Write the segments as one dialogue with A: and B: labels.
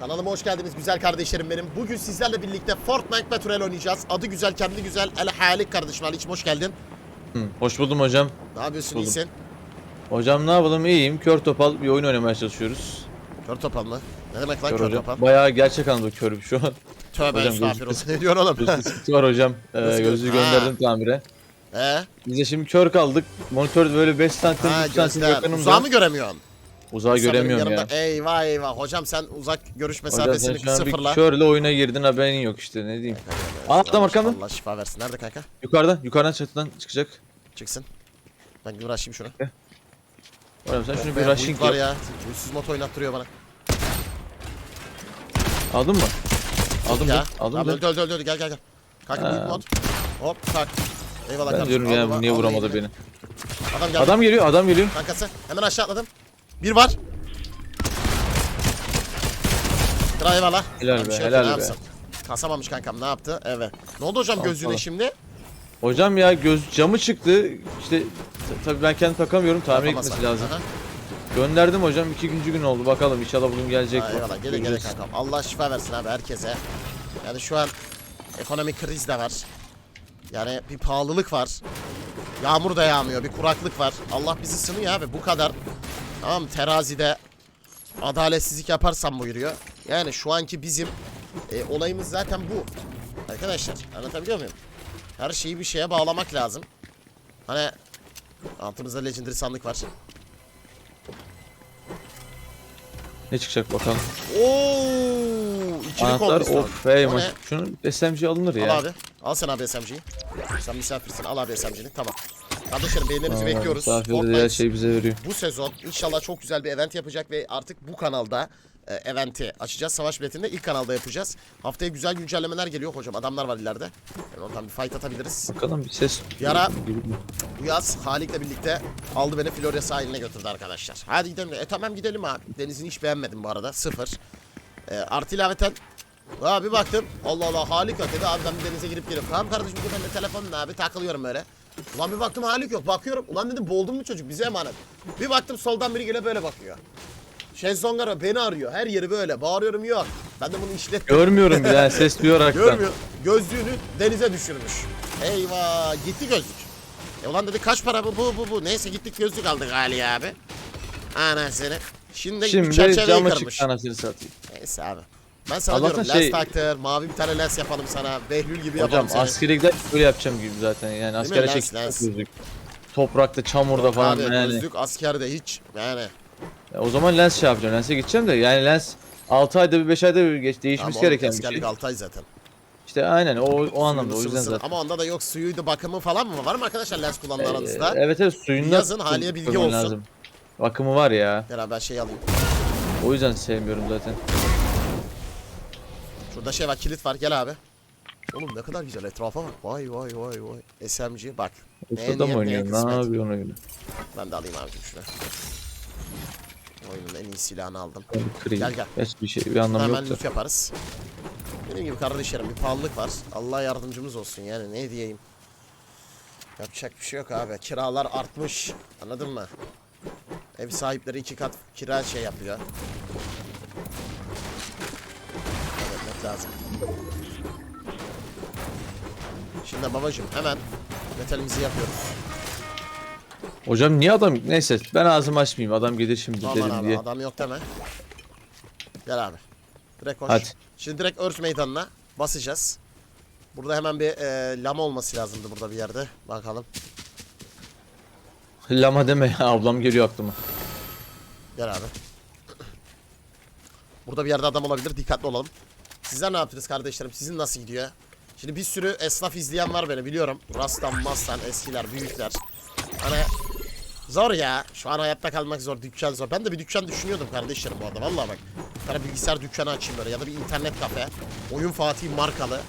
A: Kanalıma hoş geldiniz güzel kardeşlerim benim. Bugün sizlerle birlikte Fortnite Battle oynayacağız. Adı güzel, kendi güzel. El Halik kardeşim Halik'cim hoş geldin.
B: Hı, Hoş buldum hocam.
A: Ne yapıyorsun,
B: Buldum.
A: iyisin?
B: Hocam ne yapalım iyiyim. Kör topal bir oyun oynamaya çalışıyoruz.
A: Kör topal mı? Ne demek lan
B: Kör
A: kör,
B: hocam.
A: topal?
B: Bayağı gerçek anlamda körüm şu an.
A: Tövbe
B: hocam,
A: estağfurullah.
B: gözlük-
A: Ne diyorsun oğlum?
B: Gözlü sıkıntı var hocam. Ee, gözlüğü
A: göz-
B: gönderdim tamire.
A: Ee?
B: Biz de şimdi kör kaldık. Monitör böyle 5 santim,
A: Ha
B: 3 santim yakınımda.
A: Uzağı mı göremiyorsun?
B: Uzağı
A: Mesela benim
B: göremiyorum ya.
A: yanımda- Eyvah eyvah. Hocam sen uzak görüş
B: Hocam sen
A: mesafesini
B: şu an
A: sıfırla.
B: bir körle oyuna girdin haberin yok işte ne diyeyim. Aa, adam arkamda.
A: Allah şifa versin. Nerede kanka?
B: Yukarıdan, yukarıdan çatıdan çıkacak.
A: Çıksın. Ben bir uğraşayım şunu.
B: Hocam sen şunu
A: Be,
B: bir
A: bu
B: rushing
A: var
B: yap.
A: ya. Uysuz moto oynattırıyor bana.
B: Aldın mı? Aldım
A: ya.
B: Aldım
A: Tamam,
B: da.
A: öldü öldü öldü. Gel gel gel. Kanka it
B: Ha.
A: mod. Hop tak. Eyvallah
B: Ben
A: kardeşim.
B: diyorum ya bu niye
A: al,
B: vuramadı beni.
A: Adam geldi.
B: Adam geliyor, adam geliyor.
A: Kankası. Hemen aşağı atladım. Bir var. Kral eyvallah.
B: Helal be,
A: şey
B: helal be.
A: Kasamamış kankam ne yaptı? Evet. Ne oldu hocam
B: Tamam,
A: gözlüğüne
B: tamam.
A: şimdi?
B: Hocam ya göz camı çıktı. İşte t- tabii ben kendim takamıyorum. Tamir
A: Yapamazlar.
B: etmesi lazım.
A: Aha.
B: Gönderdim hocam. ikinci gün oldu. Bakalım inşallah bugün gelecek.
A: Ha, eyvallah. Gele gele
B: Göreceğiz.
A: kankam. Allah şifa versin abi herkese. Yani şu an ekonomik kriz de var. Yani bir pahalılık var. Yağmur da yağmıyor. Bir kuraklık var. Allah bizi sınıyor abi. Bu kadar. Tamam terazide adaletsizlik yaparsam buyuruyor. Yani şu anki bizim e, olayımız zaten bu. Arkadaşlar anlatabiliyor muyum? Her şeyi bir şeye bağlamak lazım. Hani altımızda legendary sandık var.
B: Ne çıkacak bakalım.
A: Oo, ikili
B: Anahtar
A: kol
B: of
A: ne?
B: Şunun SMG alınır
A: Al
B: ya.
A: abi. Al sen abi SMG'yi. Sen misafirsin. Al abi SMG'ni. Tamam. Kardeşlerim beğenilerinizi
B: Aa,
A: bekliyoruz. Fortnite
B: şey bize veriyor.
A: bu sezon inşallah çok güzel bir event yapacak ve artık bu kanalda e, eventi açacağız. Savaş biletini de ilk kanalda yapacağız. Haftaya güzel güncellemeler geliyor hocam. Adamlar var ileride. Yani oradan bir fight atabiliriz.
B: Bakalım bir ses.
A: Yara- Bu yaz Halik'le birlikte aldı beni Florya sahiline götürdü arkadaşlar. Hadi gidelim. E tamam gidelim abi. Denizini hiç beğenmedim bu arada. Sıfır. E, artı ilaveten Abi baktım. Allah Allah Halik dedi. Abi ben bir denize girip girip. Tamam kardeşim bu ben de telefonla abi takılıyorum öyle. Ulan bir baktım Halik yok. Bakıyorum. Ulan dedim boğuldun mu çocuk bize emanet. Bir baktım soldan biri geliyor böyle bakıyor. Şezlongar beni arıyor. Her yeri böyle. Bağırıyorum yok. Ben de bunu işlettim.
B: Görmüyorum bile ses duyuyor hakikaten.
A: Görmüyor. Gözlüğünü denize düşürmüş. Eyvah gitti gözlük. E ulan dedi kaç para bu bu bu bu. Neyse gittik gözlük aldık Ali abi. Anasını. Şimdi,
B: Şimdi camı çıktı anasını satayım.
A: Neyse abi. Ben sana
B: Allah'tan
A: diyorum lens
B: şey-
A: taktır, mavi bir tane lens yapalım sana, Behlül gibi
B: Hocam
A: yapalım seni.
B: askere gider böyle yapacağım gibi zaten yani askere
A: Lens,
B: çekip
A: lens.
B: gözlük. Toprakta, çamurda
A: Yok
B: falan
A: abi
B: yani.
A: gözlük askerde hiç yani.
B: Ya o zaman lens şey yapacağım. Lense gideceğim de yani lens 6 ayda bir 5 ayda bir geç değişmesi
A: Ama
B: gereken bir
A: askerlik
B: şey.
A: 6 ay zaten.
B: İşte aynen o o anlamda o yüzden zaten.
A: Ama onda da yok suyuydu bakımı falan mı var mı arkadaşlar lens kullanan aranızda?
B: Ee, evet evet suyundan
A: Yazın haliye bilgi olsun.
B: Bakımı var ya.
A: Beraber şey alayım.
B: O yüzden sevmiyorum zaten.
A: Şurada şey var kilit var gel abi. Oğlum ne kadar güzel etrafa bak. Vay vay vay vay. SMG bak. Niyet,
B: mı
A: kısmet.
B: Ne yapıyorsun öyle?
A: Ben de alayım abicim şunu. Oyunun en iyi silahını aldım.
B: Kırayım.
A: Gel, gel.
B: Geç bir şey bir anlamı
A: Hemen
B: yok da.
A: lütf yaparız. Benim gibi kardeşlerim bir pahalılık var. Allah yardımcımız olsun yani ne diyeyim. Yapacak bir şey yok abi. Kiralar artmış. Anladın mı? Ev sahipleri iki kat kira şey yapıyor. Evet lazım. Şimdi babacım hemen metalimizi yapıyoruz.
B: Hocam niye adam neyse ben ağzımı açmayayım adam gelir şimdi
A: Aman
B: dedim
A: abi
B: diye.
A: adam yok deme. Gel abi. Direkt koş.
B: Hadi.
A: Şimdi direkt Earth meydanına basacağız. Burada hemen bir e, lama olması lazımdı burada bir yerde. Bakalım.
B: Lama deme ya ablam geliyor aklıma.
A: Gel abi. Burada bir yerde adam olabilir. Dikkatli olalım. Sizler ne yaptınız kardeşlerim? Sizin nasıl gidiyor? Şimdi bir sürü esnaf izleyen var beni biliyorum. Rastan, Mastan, eskiler, büyükler. Hani zor ya. Şu an hayatta kalmak zor, dükkan zor. Ben de bir dükkan düşünüyordum kardeşlerim bu arada. Vallahi bak. Tane bilgisayar dükkanı açayım böyle ya da bir internet kafe. Oyun Fatih markalı.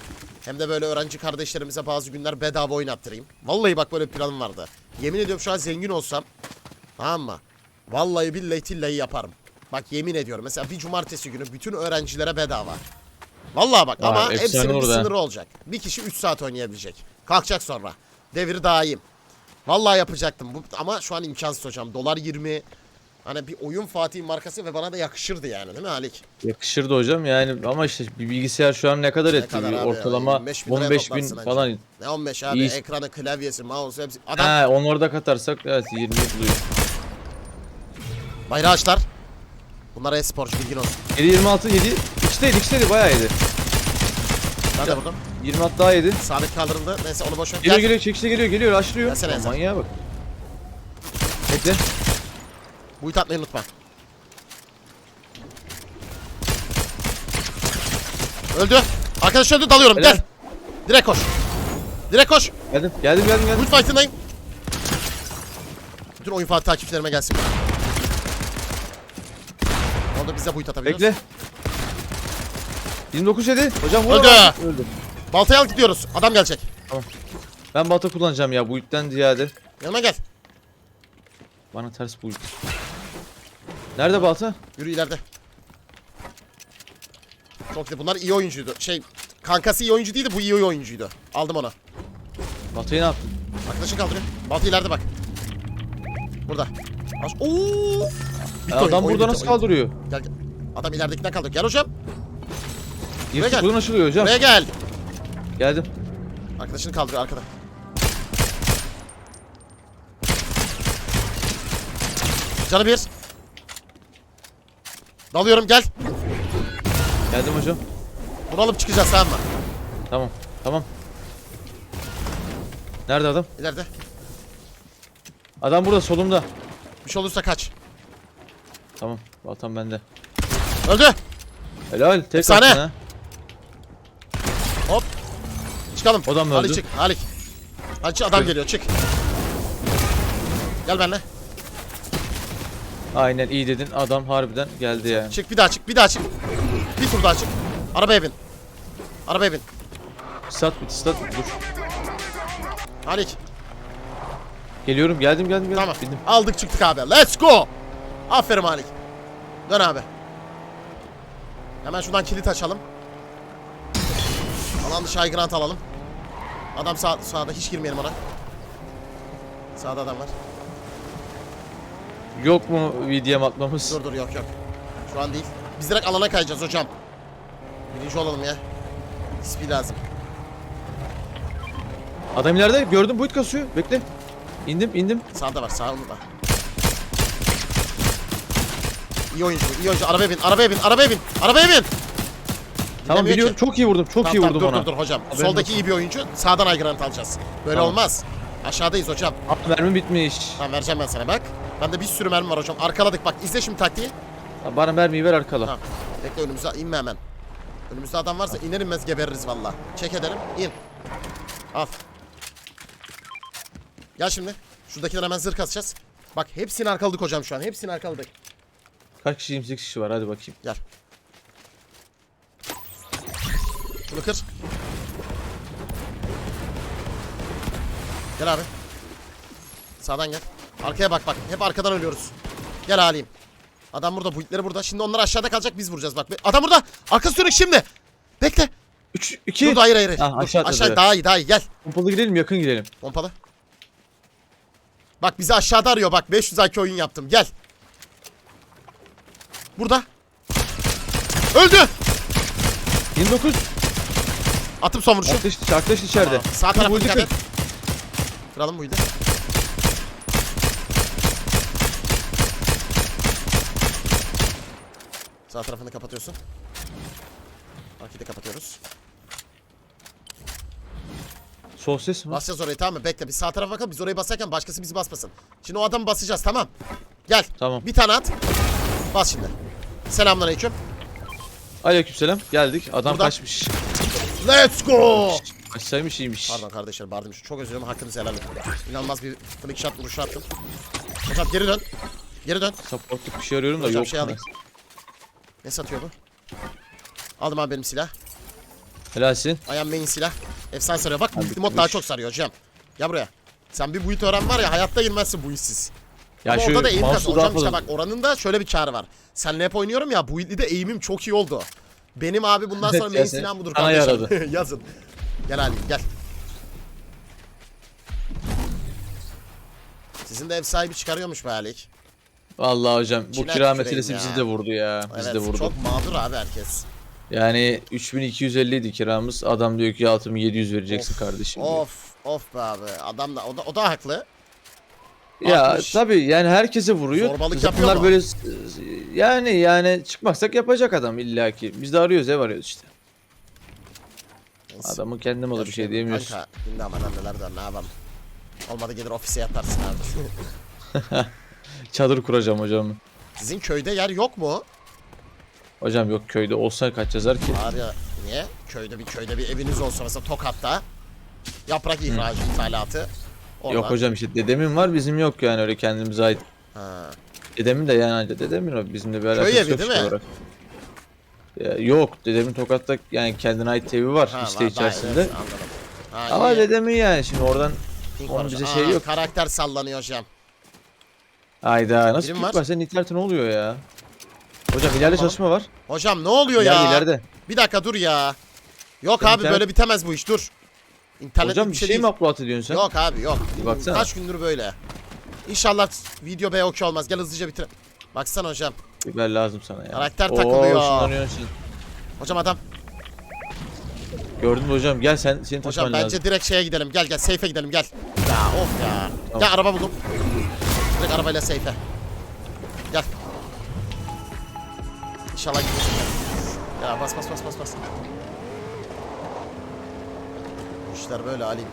A: Hem de böyle öğrenci kardeşlerimize bazı günler bedava oynattırayım. Vallahi bak böyle bir planım vardı. Yemin ediyorum şu an zengin olsam Tamam mı? Vallahi billahi tillahi yaparım. Bak yemin ediyorum. Mesela bir cumartesi günü bütün öğrencilere bedava. Vallahi bak
B: Vay,
A: ama hepsinin bir
B: olur ha.
A: sınırı olacak. Bir kişi 3 saat oynayabilecek. Kalkacak sonra. Devir daim. Vallahi yapacaktım. Bu, ama şu an imkansız hocam. Dolar 20. Hani bir oyun Fatih markası ve bana da yakışırdı yani değil mi Halik?
B: Yakışırdı hocam yani ama işte bir bilgisayar şu an ne kadar etti?
A: kadar
B: Bir
A: abi?
B: ortalama
A: 25 bin liraya
B: 15 bin falan.
A: Ne 15 abi?
B: İyi.
A: Ekranı, klavyesi, mouse hepsi. Adam
B: Ha onları da katarsak evet 20 buluyor.
A: bayrağı açlar. Bunlar e-sporcu bilgin olsun.
B: 7 26 7 içteydi içteydi bayağı yedi.
A: Ben de vurdum.
B: 26 daha yedi.
A: Sabit kaldırıldı. Neyse onu boş ver.
B: Geliyor
A: Gel.
B: geliyor çekişte geliyor geliyor açlıyor.
A: Gelsene Ezel.
B: Manyağa bak. Bekle.
A: Bu atmayı unutma. Öldü. Arkadaş öldü dalıyorum
B: Helal.
A: gel. Direkt koş. Direkt koş.
B: Geldim geldim geldim geldim.
A: Boot fight'ındayım. Bütün oyun Fatih takipçilerime gelsin. Biz de atabiliyoruz.
B: Bekle. 29 yedi. Hocam vur
A: Öldü.
B: ama. Öldü.
A: Baltayı al gidiyoruz. Adam gelecek.
B: Ben balta kullanacağım ya bu ipten ziyade.
A: Yanıma gel.
B: Bana ters bu ip. Nerede balta?
A: Yürü ileride. Çok iyi. Bunlar iyi oyuncuydu. Şey kankası iyi oyuncu değildi bu iyi oyuncuydu. Aldım onu.
B: Baltayı ne yaptın?
A: Arkadaşın kaldırıyor. Balta ileride bak. Burada. Aç. Oo! Bitti
B: adam
A: oyun
B: burada nasıl
A: oyun.
B: kaldırıyor?
A: Gel gel. Adam ileridekinden kaldırıyor. Gel hocam.
B: Yırtık
A: gel.
B: buradan açılıyor hocam.
A: Buraya gel.
B: Geldim.
A: Arkadaşını kaldırıyor arkada. Canı bir. Dalıyorum gel.
B: Geldim hocam.
A: Bunu alıp çıkacağız tamam mı?
B: Tamam. Tamam. Nerede adam?
A: İleride.
B: Adam burada solumda.
A: Bir şey olursa kaç.
B: Tamam. Baltam bende.
A: Öldü.
B: Helal. Tek
A: Efsane.
B: attın ha.
A: Hop. Çıkalım.
B: O da mı öldü?
A: çık. Halik. Halik çık adam geliyor çık. Gel benimle.
B: Aynen iyi dedin. Adam harbiden geldi yani.
A: Çık bir daha çık bir daha çık. Bir tur daha çık. Arabaya bin. Arabaya bin.
B: Stat bit stat dur.
A: Halik.
B: Geliyorum geldim geldim geldim.
A: Tamam.
B: Bindim.
A: Aldık çıktık abi. Let's go. Aferin Halik. Dön abi. Hemen şuradan kilit açalım. Alan dışı ground alalım. Adam sağ, sağda hiç girmeyelim ona. Sağda adam var.
B: Yok mu VDM atmamız?
A: Dur dur yok yok. Şu an değil. Biz direkt alana kayacağız hocam. Birinci olalım ya. İsmi lazım.
B: Adam ileride gördüm boyut kasıyor. Bekle. İndim indim.
A: Sağda var sağında. İyi oyuncu, iyi oyuncu. Arabaya bin, arabaya bin, arabaya bin, arabaya bin.
B: Tamam
A: Dinlemiyor
B: biliyorum.
A: ki.
B: Çok iyi vurdum. Çok
A: Tamam,
B: iyi
A: tamam,
B: vurdum
A: dur,
B: ona.
A: Dur dur hocam.
B: Haberin
A: Soldaki iyi bir oyuncu. Sağdan ground alacağız. Böyle
B: Tamam.
A: olmaz. Aşağıdayız hocam.
B: Aa, mermi bitmiş.
A: Tamam vereceğim ben sana bak. Bende bir sürü mermi var hocam. Arkaladık bak. izle şimdi taktiği.
B: Ha, Bana mermiyi ver arkala.
A: Tamam. Bekle önümüze inme hemen. Önümüzde adam varsa iner inmez gebeririz valla. Çek edelim. İn. Al. Gel şimdi. Şuradakiler hemen zırh kasacağız. Bak hepsini arkaladık hocam şu an. Hepsini arkaladık.
B: Kaç kişi 28 kişi var hadi bakayım.
A: Gel. Şunu kır. Gel abi. Sağdan gel. Arkaya bak bak. Hep arkadan ölüyoruz. Gel halim. Adam burada. Bu itleri burada. Şimdi onlar aşağıda kalacak. Biz vuracağız bak. Adam burada. Arkası dönük şimdi. Bekle.
B: 3 2
A: Dur hayır hayır. hayır.
B: Ah,
A: Dur,
B: aşağı
A: aşağı, daha iyi daha iyi. Gel.
B: Pompalı gidelim yakın gidelim.
A: Pompalı. Bak bizi aşağıda arıyor bak. 500 IQ oyun yaptım. Gel. Burada. Öldü.
B: 29.
A: Atım son vuruşu.
B: Arkadaş, arkadaş içeride.
A: Tamam. Sağ tarafa dikkat et. Kıralım buydu. Sağ tarafını kapatıyorsun. Arkayı da kapatıyoruz.
B: Sol ses mi?
A: Basacağız orayı tamam mı? Bekle biz sağ tarafa bakalım. Biz orayı basarken başkası bizi basmasın. Şimdi o adamı basacağız tamam. Gel.
B: Tamam.
A: Bir tane at. Bas şimdi. Selamünaleyküm.
B: Aleykümselam. Geldik. Adam
A: Burada.
B: kaçmış.
A: Let's go.
B: Kaçsaymış iyiymiş.
A: Pardon kardeşlerim pardon. Çok özür dilerim hakkınızı helal edin. İnanılmaz bir flick shot vuruşu attım. Hocam geri dön. Geri dön.
B: Supportluk bir şey arıyorum da
A: Hocam
B: yok.
A: şey alayım. Ne satıyor bu? Aldım abi benim silah.
B: Helalsin.
A: Ayağım main silah. Efsane sarıyor. Bak multi mod
B: bu
A: daha çok sarıyor hocam. Gel buraya. Sen bir buit öğren var ya hayatta girmezsin bu işsiz.
B: Ya
A: Ama
B: şu
A: orada da eğim kas. Hocam işte bak oranın da şöyle bir karı var. Senle hep oynuyorum ya bu de eğimim çok iyi oldu. Benim abi bundan sonra main silahım budur
B: sana
A: kardeşim. Yazın. Gel Ali gel. Sizin de ev sahibi çıkarıyormuş be Alik.
B: Vallahi hocam bu kira meselesi
A: ya.
B: bizi de vurdu ya. Bizi
A: Evet
B: de vurdu.
A: çok mağdur abi herkes.
B: Yani 3250 idi kiramız. Adam diyor ki altımı 700 vereceksin
A: Of,
B: kardeşim. diyor.
A: Of of be abi adam da o da, o da haklı.
B: Ya
A: Artmış.
B: tabii yani herkese vuruyor.
A: Zorbalık yapıyor
B: bunlar
A: mu?
B: böyle s- yani yani çıkmaksak yapacak adam illaki. Biz de arıyoruz ev arıyoruz işte.
A: Neyse.
B: Adamın kendim olur bir şey diyemiyoruz.
A: Kanka günde ama neler de ne yapalım. Olmadı gelir ofise yatarsın abi.
B: Çadır kuracağım hocam.
A: Sizin köyde yer yok mu?
B: Hocam yok köyde olsa kaç yazar ki?
A: Var ya niye? Köyde bir köyde bir eviniz olsa mesela Tokat'ta yaprak ihracı ithalatı. Oradan.
B: Yok hocam işte dedemin var bizim yok yani öyle kendimize ait.
A: Ha.
B: Dedemin de yani anca dedemin o bizimle bir alakası
A: evi
B: yok
A: değil
B: şey
A: mi?
B: olarak. Ya, yok dedemin Tokat'ta yani kendine ait evi var
A: Ha,
B: işte
A: var,
B: içerisinde.
A: evet. Ha,
B: Ama
A: iyi.
B: dedemin yani şimdi oradan
A: Pink
B: onun bize
A: Aa,
B: yok.
A: Karakter sallanıyor hocam.
B: Ayda nasıl
A: Birim var.
B: var? Senin internetin ne oluyor ya? Hocam ileride çalışma var.
A: Hocam ne oluyor
B: İleride
A: ya?
B: ileride.
A: Bir dakika dur ya. Yok
B: Senin
A: abi
B: internet-
A: böyle bitemez bu iş dur. İnternet
B: Hocam
A: bir şey,
B: şey
A: değil.
B: mi upload ediyorsun sen?
A: Yok abi yok.
B: Bir baksana.
A: Kaç gündür böyle. İnşallah video B okey olmaz. Gel hızlıca bitir. Baksana hocam.
B: Biber lazım sana ya.
A: Karakter takılıyor.
B: ışınlanıyorsun sen.
A: Hocam adam.
B: Gördün mü hocam? Gel sen senin
A: Hocam
B: taşıman
A: bence
B: lazım.
A: direkt şeye gidelim. Gel gel safe'e gidelim gel. Ya of ya.
B: Tamam.
A: Gel araba buldum. Direkt arabayla safe'e. Gel. İnşallah gidiyorsun. Ya bas bas bas bas bas. Bu işler böyle alayım.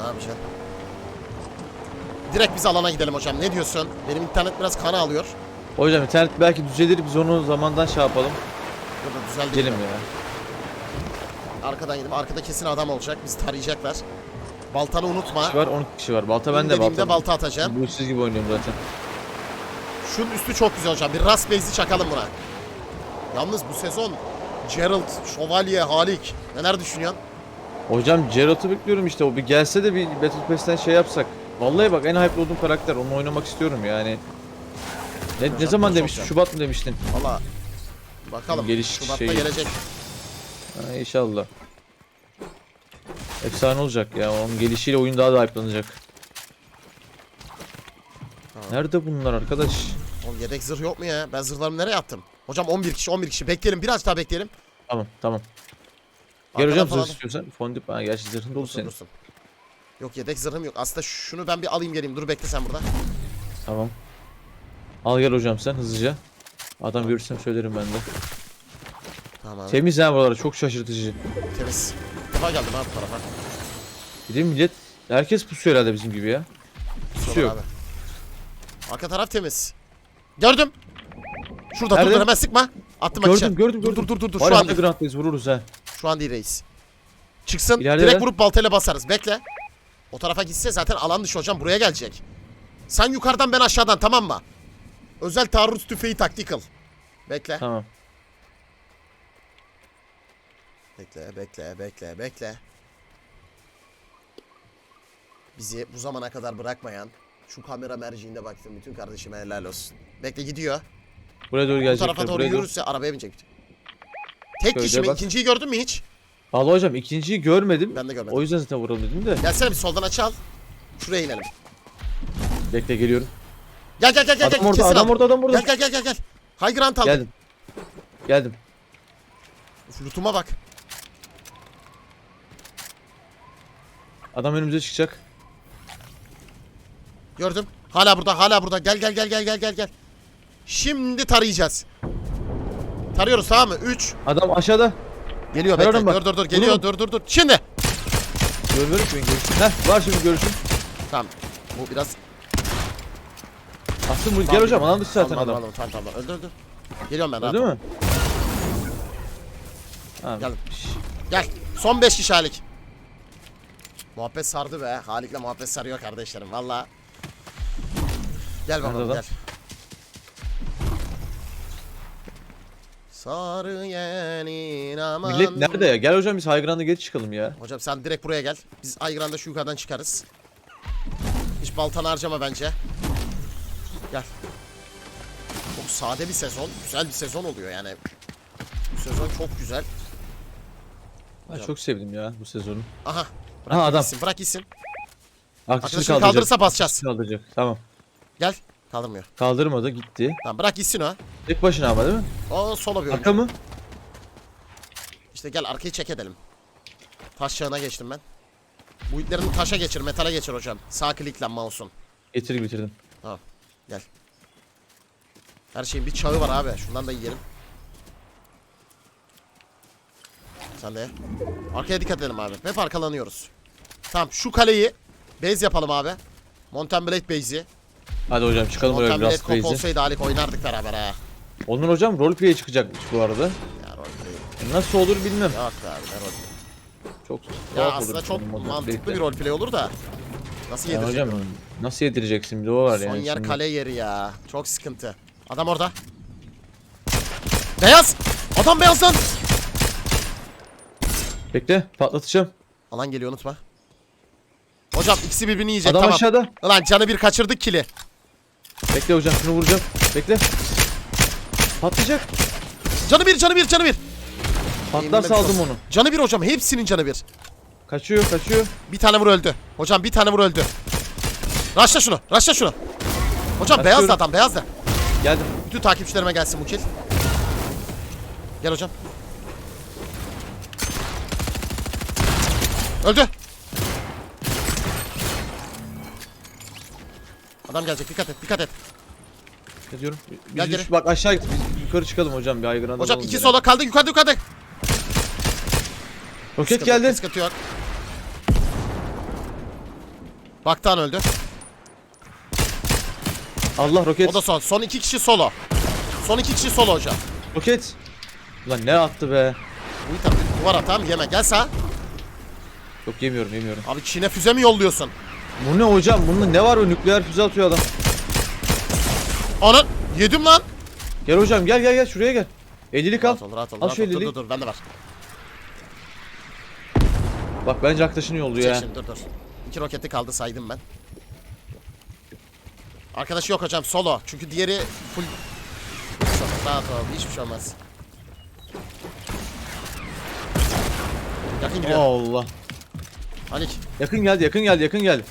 A: Ne yapacaksın? Direkt biz alana gidelim hocam. Ne diyorsun? Benim internet biraz kana alıyor.
B: Hocam internet belki düzelir biz onu zamandan şey yapalım.
A: Burada düzeldi.
B: Gidelim ya.
A: Arkadan gidelim. Arkada kesin adam olacak. Bizi tarayacaklar. Baltanı unutma.
B: Kişi var 12 kişi var. Balta
A: Ben
B: bende
A: dediğimde
B: balta.
A: balta atacağım.
B: Bu siz gibi oynuyorum zaten.
A: Şunun üstü çok güzel hocam. Bir rast base'i çakalım buna. Yalnız bu sezon Gerald, Şövalye, Halik. Neler düşünüyorsun?
B: Hocam Geralt'ı bekliyorum işte o bir gelse de bir Battle Pass'ten şey yapsak. Vallahi bak en hype olduğum karakter onu oynamak istiyorum yani. Ne, ne zaman demiştin? Şubat mı demiştin?
A: Valla bakalım.
B: Geliş
A: Şubat'ta
B: şeyi.
A: gelecek.
B: Ha, inşallah. Efsane olacak ya. Onun gelişiyle oyun daha da hype'lanacak. Nerede bunlar arkadaş?
A: Oğlum yedek zırh yok mu ya? Ben zırhlarımı nereye attım? Hocam 11 kişi 11 kişi. Bekleyelim biraz daha bekleyelim.
B: Tamam tamam. Gel hocam
A: falan-
B: zırh istiyorsan. Fondip ha gerçi zırhın dolu
A: Dursun,
B: senin.
A: dursun. Yok yedek zırhım yok. Aslında şunu ben bir alayım geleyim. Dur bekle sen burada.
B: Tamam. Al gel hocam sen hızlıca. Adam görürsem söylerim ben de.
A: Tamam abi.
B: Temiz ha buralar çok şaşırtıcı.
A: Temiz. İlk defa geldim abi bu tarafa.
B: Bir de millet herkes pusuyor herhalde bizim gibi ya. Pusu yok.
A: abi. Arka taraf temiz. Gördüm. Şurada dur
B: Nerede?
A: dur hemen sıkma. Attım
B: Gördüm,
A: aşağı.
B: gördüm,
A: Dur
B: gördüm.
A: dur dur dur.
B: Var
A: Şu
B: ya
A: an değil.
B: underground'dayız vururuz ha.
A: Şu an değil reis. Çıksın.
B: İleride
A: direkt
B: de.
A: vurup baltayla basarız. Bekle. O tarafa gitse zaten alan dışı hocam buraya gelecek. Sen yukarıdan ben aşağıdan tamam mı? Özel taarruz tüfeği tactical. Bekle.
B: Tamam.
A: Bekle, bekle, bekle, bekle. Bizi bu zamana kadar bırakmayan şu kamera merciğinde baktım bütün kardeşime helal olsun. Bekle gidiyor.
B: Buraya doğru
A: Bu
B: gelecekler.
A: tarafa doğru. yürürse arabaya binecek. Tek
B: Şöyle
A: kişi mi?
B: bak.
A: İkinciyi gördün mü hiç?
B: Vallahi hocam ikinciyi görmedim.
A: Ben de görmedim.
B: O yüzden zaten vuralım dedim de.
A: Gelsene bir soldan aç al. Şuraya inelim.
B: Bekle geliyorum.
A: Gel gel gel gel.
B: Adam
A: gel.
B: orada,
A: kesin
B: adam
A: al.
B: orada, adam orada.
A: Gel gel gel gel gel. High ground aldım.
B: Geldim. Geldim.
A: Uf, lootuma bak.
B: Adam önümüze çıkacak.
A: Gördüm. Hala burada, hala burada. Gel gel gel gel gel gel gel. Şimdi tarayacağız. Tarıyoruz tamam mı? 3
B: Adam aşağıda.
A: Geliyor
B: Tararım
A: bekle.
B: bak.
A: Dur dur dur. Geliyor. Dur dur dur. Şimdi.
B: Görmüyorum ki ben görüşüm. Heh var şimdi görüşüm.
A: Tamam. Bu biraz
B: Aslında bu gel
A: Tamam,
B: hocam alan dışı zaten
A: Aldım,
B: adam.
A: aldım, Tamam tamam. Öldür öldür. Geliyorum ben.
B: Öldü
A: rahat ol.
B: mü? Ha,
A: Geldim. Gel. Son 5 kişi Halik. Muhabbet sardı be. Halik'le muhabbet sarıyor kardeşlerim. Valla. Gel bakalım
B: Nerede
A: gel. Sarı yenin aman.
B: Millet nerede ya? Gel hocam biz High Ground'a geri çıkalım ya.
A: Hocam sen direkt buraya gel. Biz Aygran'da şu yukarıdan çıkarız. Hiç baltanı harcama bence. Gel. Çok sade bir sezon. Güzel bir sezon oluyor yani. Bu sezon çok güzel.
B: Ben
A: Hocam.
B: çok sevdim ya bu sezonu.
A: Aha. Bırak
B: Aha adam.
A: gitsin, bırak gitsin.
B: Arkadaşını
A: Arkadaşını
B: kaldıracak.
A: kaldırırsa basacağız.
B: Kaldıracak. Tamam.
A: Gel. Kaldırmıyor.
B: Kaldırmadı gitti.
A: Tamam bırak gitsin o.
B: Tek başına ama değil mi?
A: O solo bir.
B: Arka mı?
A: İşte gel arkayı çek edelim. Taş çağına geçtim ben. Bu itlerini taşa geçir, metale geçir hocam. Sağ klikle mouse'un.
B: Getir bitirdim.
A: Tamam. Gel. Her şeyin bir çağı var abi. Şundan da yiyelim. Sen de. Arkaya dikkat edelim abi. Hep arkalanıyoruz. Tamam şu kaleyi base yapalım abi. Mountain Blade base'i.
B: Hadi hocam çıkalım oraya biraz
A: kop
B: crazy.
A: olsaydı Halik oynardık beraber ha.
B: Onur hocam roleplay'e çıkacakmış bu arada.
A: Ya roleplay.
B: Nasıl olur bilmem.
A: Yok be abi ne roleplay.
B: Çok
A: Ya
B: tuhaf
A: aslında
B: olur
A: çok
B: modern
A: mantıklı
B: play'de.
A: bir roleplay olur da. Nasıl
B: Ya
A: yedirecek?
B: hocam nasıl yedireceksin bir de o var
A: Son
B: yani.
A: yer
B: şimdi.
A: kale yeri ya. Çok sıkıntı. Adam orada. Beyaz! Adam beyaz lan!
B: Bekle patlatacağım.
A: Alan geliyor unutma. Hocam ikisi birbirini yiyecek
B: Adam
A: tamam.
B: aşağıda.
A: Ulan canı bir kaçırdık kili.
B: Bekle hocam şunu vuracağım. Bekle. Patlayacak.
A: Canı bir canı bir canı bir.
B: Patlar saldım onu.
A: Canı bir hocam hepsinin canı bir.
B: Kaçıyor kaçıyor.
A: Bir tane vur öldü. Hocam bir tane vur öldü. Raşla şunu raşla şunu. Hocam beyaz da adam beyaz da.
B: Geldim.
A: Bütün takipçilerime gelsin bu kill. Gel hocam. Öldü. Adam gelecek dikkat et dikkat et.
B: Ne diyorum? Biz
A: Gel geri.
B: bak aşağı git. Biz yukarı çıkalım hocam bir aygırana
A: Hocam iki sola kaldı yukarıda yukarıda.
B: Roket
A: Sıkıntı-
B: geldi.
A: Sıkıntı yok. Baktan öldü.
B: Allah roket.
A: O da son. Son iki kişi solo. Son iki kişi solo hocam.
B: Roket. Ulan ne attı be.
A: Bu item bir duvar atam yeme. Gel sağ.
B: Yok yemiyorum yemiyorum.
A: Abi Çin'e füze mi yolluyorsun?
B: Bu ne hocam? Bunda ne var o nükleer füze atıyor adam.
A: Anın yedim lan.
B: Gel hocam gel gel gel şuraya gel. 50'lik al.
A: Rahat ol rahat ol.
B: Al
A: rahat
B: şu
A: ol. Dur
B: 50'lik.
A: dur dur bende var.
B: Bak bence arkadaşını yolluyor
A: Çek
B: ya.
A: şimdi dur dur. İki roketi kaldı saydım ben. Arkadaşı yok hocam solo. Çünkü diğeri full... Rahat ol hiçbir şey olmaz. Yakın giriyor.
B: Allah.
A: Halik.
B: Yakın geldi yakın geldi yakın geldi.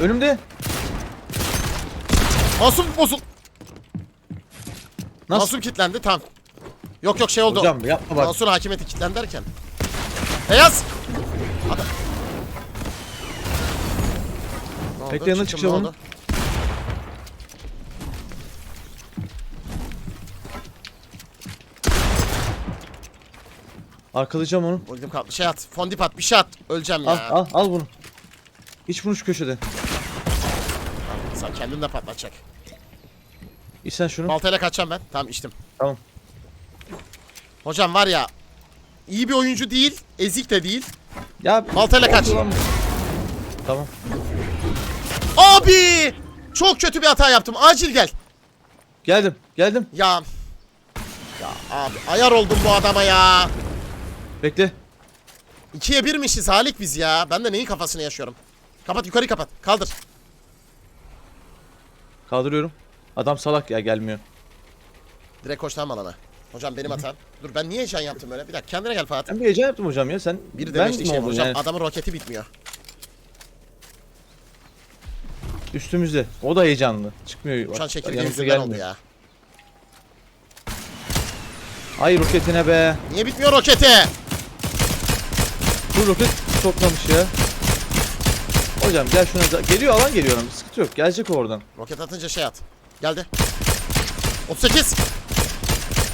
B: Önümde.
A: Masum bozul.
B: Nasıl?
A: Masum kilitlendi tamam. Yok yok şey oldu.
B: Hocam yapma bak.
A: Mansur hakimiyeti kilitlendi derken. Beyaz. Adam. Ne oldu?
B: Bekle, yanına
A: Çıktım,
B: çıkacağım
A: ne
B: onun.
A: oldu?
B: Arkalayacağım onu.
A: Buldum kaldı. Şey at. Fondip at. Bir şey at. Öleceğim
B: Al
A: ya.
B: al al bunu. İç bunu şu köşede.
A: Sen kendin de patlatacak.
B: İç sen şunu.
A: Baltayla kaçacağım ben. Tamam içtim.
B: Tamam.
A: Hocam var ya. iyi bir oyuncu değil. Ezik de değil.
B: Ya
A: Baltayla kaç.
B: Tamam.
A: Abi! Çok kötü bir hata yaptım. Acil gel.
B: Geldim. Geldim.
A: Ya. Ya abi ayar oldum bu adama ya.
B: Bekle.
A: İkiye birmişiz Halik biz ya. Ben de neyin kafasını yaşıyorum. Kapat yukarı kapat. Kaldır.
B: Kaldırıyorum. Adam salak ya gelmiyor.
A: Direkt koştan alana. Hocam benim hatam. Dur ben niye heyecan yaptım öyle? Bir dakika kendine gel Fatih.
B: Ben bir heyecan yaptım hocam ya sen.
A: Bir
B: ben
A: demiştik
B: mi
A: şey
B: oldum
A: hocam.
B: yani?
A: Adamın roketi bitmiyor.
B: Üstümüzde. O da heyecanlı. Çıkmıyor.
A: Uçan çekirge yüzünden oldu ya.
B: Ay roketine be.
A: Niye bitmiyor roketi?
B: Bu roket toplamış ya. Hocam gel şuna. Geliyor alan geliyor adam. Sıkıntı yok. Gelecek oradan.
A: Roket atınca şey at. Geldi. 38.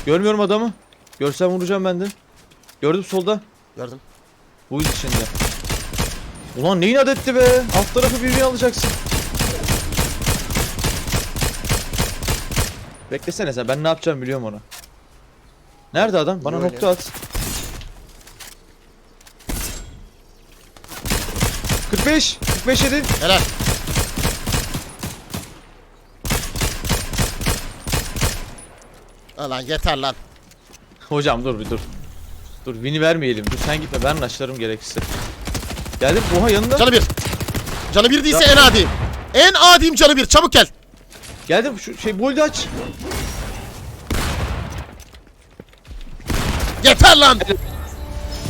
B: Görmüyorum adamı. Görsem vuracağım ben de. Gördüm solda.
A: Gördüm.
B: Bu iz içinde. Ulan neyin adetti be? Alt tarafı birbirine alacaksın. Beklesene sen. Ben ne yapacağım biliyorum onu. Nerede adam? Bana nokta at. 45. 45 yedi.
A: Helal. Lan yeter lan.
B: Hocam dur bir dur. Dur win'i vermeyelim. Dur sen gitme ben açlarım gerekirse. Geldim. Oha yanında.
A: Canı bir. Canı bir değilse en adiyim. En adiyim canı bir. Çabuk gel.
B: Geldim şu şey boldu aç.
A: Yeter lan.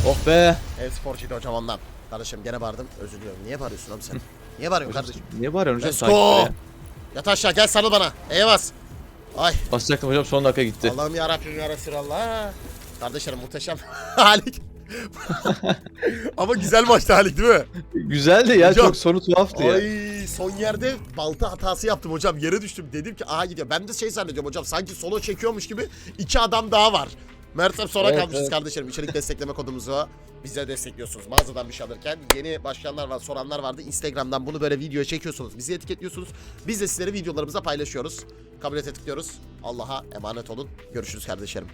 B: Oh be.
A: Ev sporcuydu hocam ondan. Kardeşim gene bağırdım. Özür diliyorum. Niye bağırıyorsun oğlum sen? Niye bağırıyorsun kardeşim?
B: Niye bağırıyorsun hocam?
A: Let's go.
B: ya.
A: Yat aşağı gel sarıl bana. Eye bas. Ay
B: Basacaktım hocam son dakika gitti.
A: Allah'ım yarabbim ya Resulallah. Kardeşlerim muhteşem Halik. Ama güzel maçtı Halik değil mi?
B: Güzeldi ya
A: Hocam.
B: çok sonu tuhaftı ya.
A: Ay son yerde balta hatası yaptım hocam. Yere düştüm. Dedim ki aha gidiyor. Ben de şey zannediyorum hocam. Sanki solo çekiyormuş gibi iki adam daha var. Mertem sonra
B: Evet,
A: kalmışız
B: evet.
A: kardeşlerim. İçerik destekleme kodumuzu bize destekliyorsunuz. Mağazadan bir şey alırken yeni başlayanlar var, soranlar vardı. Instagram'dan bunu böyle video çekiyorsunuz. Bizi etiketliyorsunuz. Biz de sizleri videolarımıza paylaşıyoruz. Kabul ete tıklıyoruz. Allah'a emanet olun. Görüşürüz kardeşlerim.